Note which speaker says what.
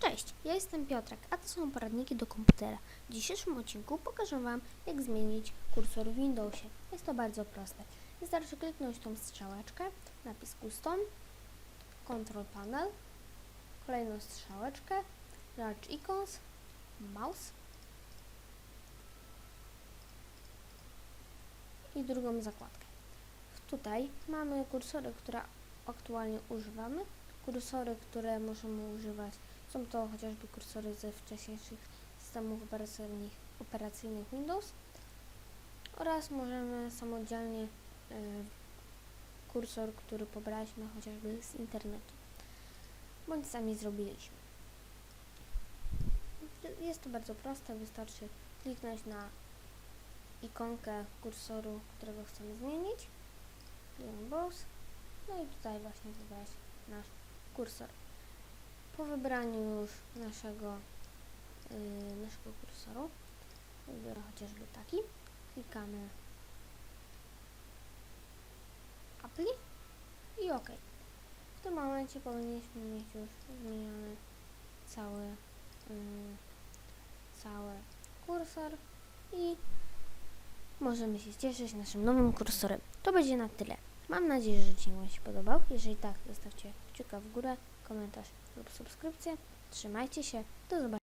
Speaker 1: Cześć, ja jestem Piotrek, a to są poradniki do komputera. W dzisiejszym odcinku pokażę Wam, jak zmienić kursor w Windowsie. Jest to bardzo proste. Wystarczy kliknąć tą strzałeczkę, napis Custom, Control Panel, kolejną strzałeczkę, Large Icons, Mouse i drugą zakładkę. Tutaj mamy kursory, które aktualnie używamy, kursory, które możemy używać są to chociażby kursory ze wcześniejszych systemów operacyjnych, operacyjnych Windows oraz możemy samodzielnie e, kursor, który pobraliśmy chociażby z internetu bądź sami zrobiliśmy. Jest to bardzo proste, wystarczy kliknąć na ikonkę kursoru, którego chcemy zmienić, Boss, no i tutaj właśnie wybrać nasz kursor. Po wybraniu już naszego, yy, naszego kursoru, wybiorę chociażby taki, klikamy Apply i OK. W tym momencie powinniśmy mieć już zmieniony cały, yy, cały kursor i możemy się cieszyć naszym nowym kursorem. To będzie na tyle. Mam nadzieję, że Ci się podobał. Jeżeli tak, zostawcie kciuka w górę, komentarz lub subskrypcję. Trzymajcie się. Do zobaczenia.